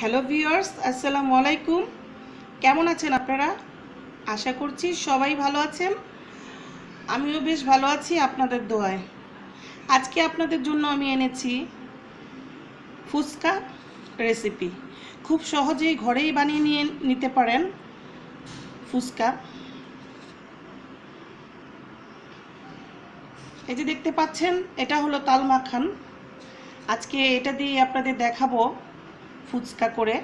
Hello viewers, আসসালামু আলাইকুম। কেমন আছেন আপনারা? আশা করছি সবাই ভালো আছেন। আমিও বেশ ভালো আছি আপনাদের দোয়ায়। আজকে আপনাদের জন্য আমি এনেছি ফুচকা রেসিপি খুব সহজেই ঘরেই বানিয়ে নিয়ে নিতে পারেন ফুচকা। এই যে দেখতে পাচ্ছেন, এটা হলো তাল মাখান। আজকে এটা দিয়ে আপনাদের দেখাবো ফুচকা করে।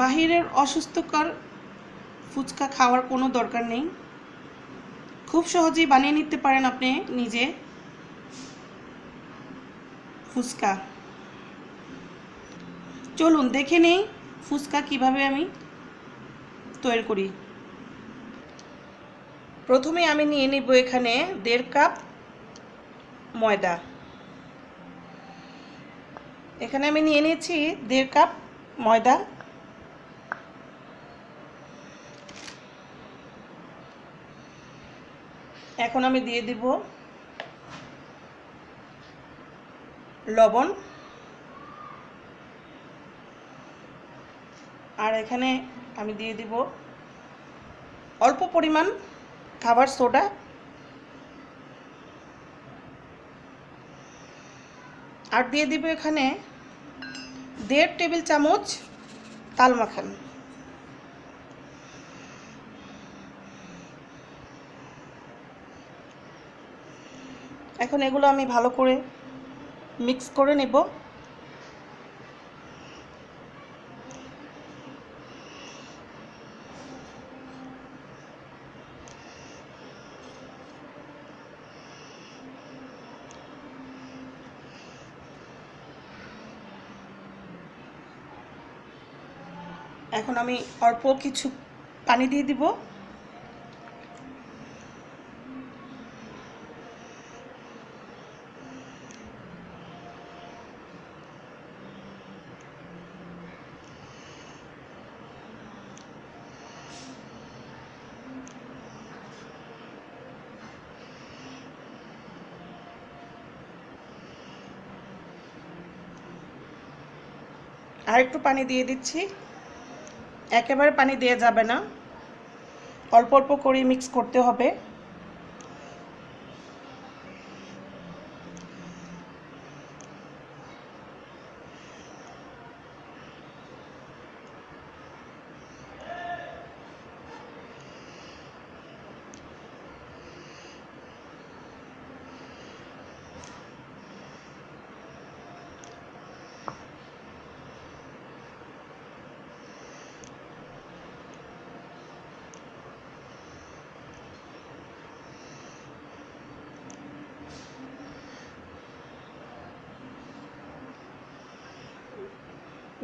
বাহিরের অসুস্থকর ফুচকা খাওয়ার কোনো দরকার নেই। খুব সহজেই বানিয়ে নিতে পারেন আপনি নিজে ফুচকা। চলুন দেখে নেই ফুচকা কীভাবে আমি তৈরি করি। প্রথমে আমি নিয়ে নিব এখানে দেড় কাপ ময়দা। এখানে আমি নিয়ে নিয়েছি দেড় কাপ ময়দা। এখন আমি দিয়ে দিব লবণ। আর এখানে আমি দিয়ে দিব অল্প পরিমাণ খাবার সোডা। আর দিয়ে দিব এখানে দেড় টেবিল চামচ তাল মাখান। এখন এগুলো আমি ভালো করে মিক্স করে নেব। এখন আমি অল্প কিছু পানি দিয়ে দিব। আর একটু পানি দিয়ে দিচ্ছি। একেবারে পানি দেওয়া যাবে না। অল্প অল্প করে মিক্স করতে হবে।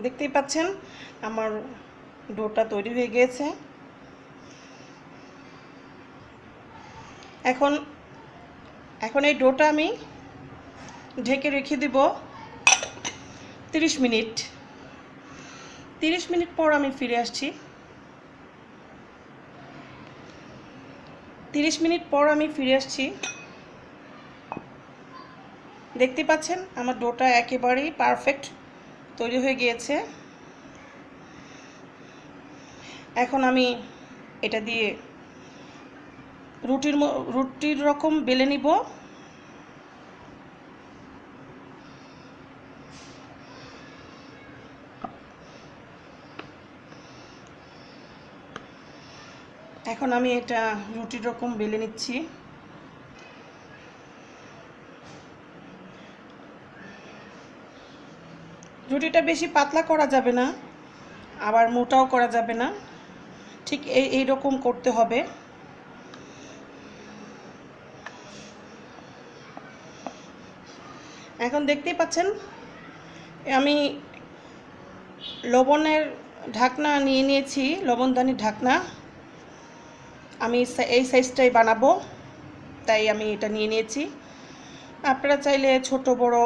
দেখতেই পাচ্ছেন, আমার ডোটা তৈরি হয়ে গিয়েছে। এখন এখন এই ডোটা আমি ঢেকে রেখে দিব তিরিশ মিনিট। তিরিশ মিনিট পর আমি ফিরে আসছি। তিরিশ মিনিট পর আমি ফিরে আসছি। দেখতে পাচ্ছেন, আমার ডোটা একেবারেই পারফেক্ট তৈরি হয়ে গিয়েছে। এখন আমি এটা দিয়ে রুটির রুটির রকম বেলে নিব। এখন আমি এটা রুটির রকম বেলে নিচ্ছি। রুটিটা বেশি পাতলা করা যাবে না, আবার মোটাও করা যাবে না। ঠিক এই এই রকম করতে হবে। এখন দেখতেই পাচ্ছেন, আমি লবণের ঢাকনা নিয়ে নিয়েছি লবণদানির ঢাকনা। আমি এই সাইজটাই বানাবো, তাই আমি এটা নিয়ে নিয়েছি। আপনারা চাইলে ছোট, বড়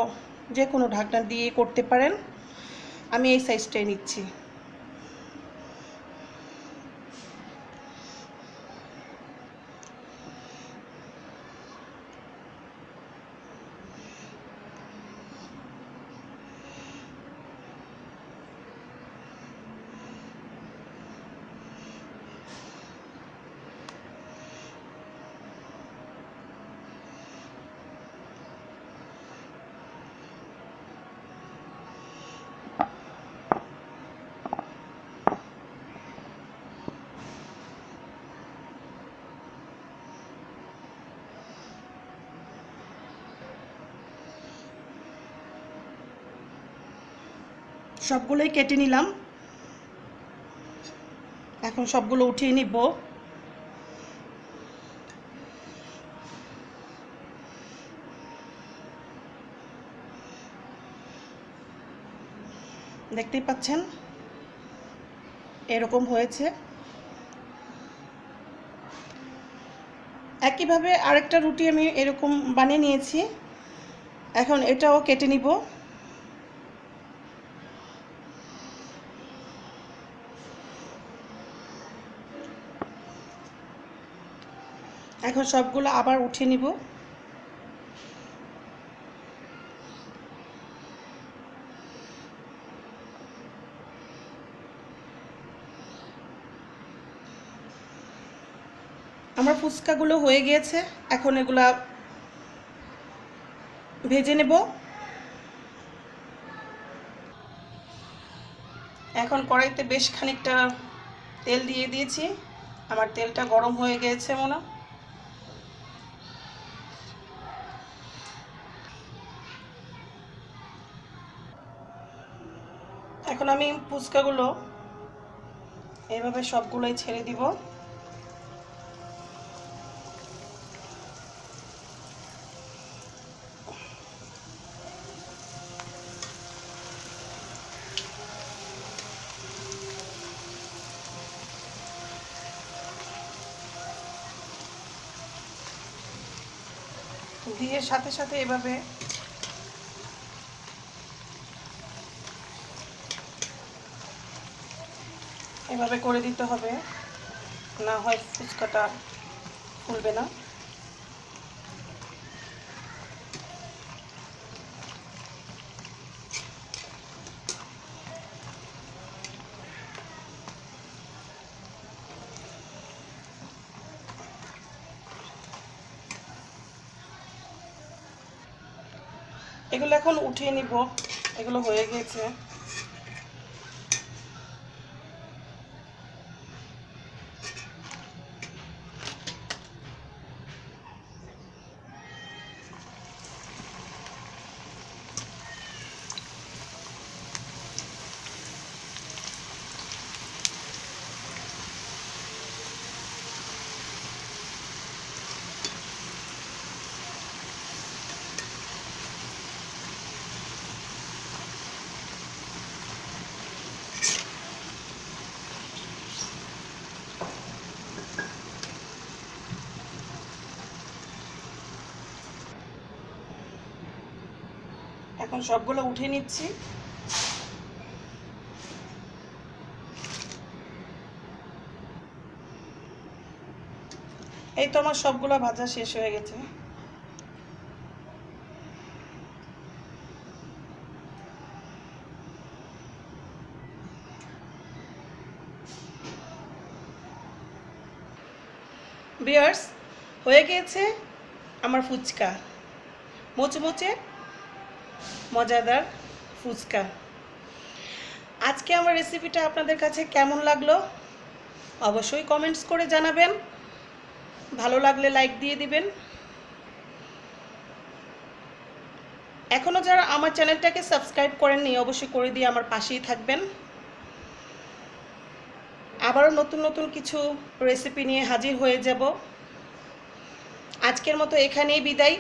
যে কোনো ঢাকনা দিয়ে করতে পারেন। আমি এই সাইজটাই নিচ্ছি। সবগুলোই কেটে নিলাম। এখন সবগুলো উঠিয়ে নিব। দেখতেই পাচ্ছেন? এরকম হয়েছে। একইভাবে আরেকটা রুটি আমি এরকম বানিয়ে নিয়েছি। এখন এটাও কেটে নিব। এখন সবগুলো আবার উঠিয়ে নিব। আমার ফুচকাগুলো হয়ে গিয়েছে, এখন এগুলা ভেজে নেব। এখন কড়াইতে বেশ খানিকটা তেল দিয়ে দিয়েছি। আমার তেলটা গরম হয়ে গিয়েছে মনে হয়। এখন আমি ফুচকাগুলো এইভাবে সবগুলোই ছেড়ে দিব। দিয়ে সাথে সাথে এভাবে এভাবে করে দিতে হবে। না হয় ফুচকাটা ফুলবে না। এগুলো এখন উঠিয়ে নিব। এগুলো হয়ে গেছে এখন সবগুলো উঠে নিচ্ছি। এই তো আমার সবগুলো ভাজা শেষ হয়ে গেছে। বিয়ার্স হয়ে গিয়েছে আমার ফুচকা। মোচমোচে মজাদার ফুচকা। আজকে আমার রেসিপিটা আপনাদের কাছে কেমন লাগল? অবশ্যই কমেন্টস করে জানাবেন। ভালো লাগলে লাইক দিয়ে দিবেন। এখনও যারা আমার চ্যানেলটাকে সাবস্ক্রাইব করেননি, অবশ্যই করে দিয়ে আমার পাশেই থাকবেন। আবারও নতুন নতুন কিছু রেসিপি নিয়ে হাজির হয়ে যাব। আজকের মতো এখানেই বিদায়।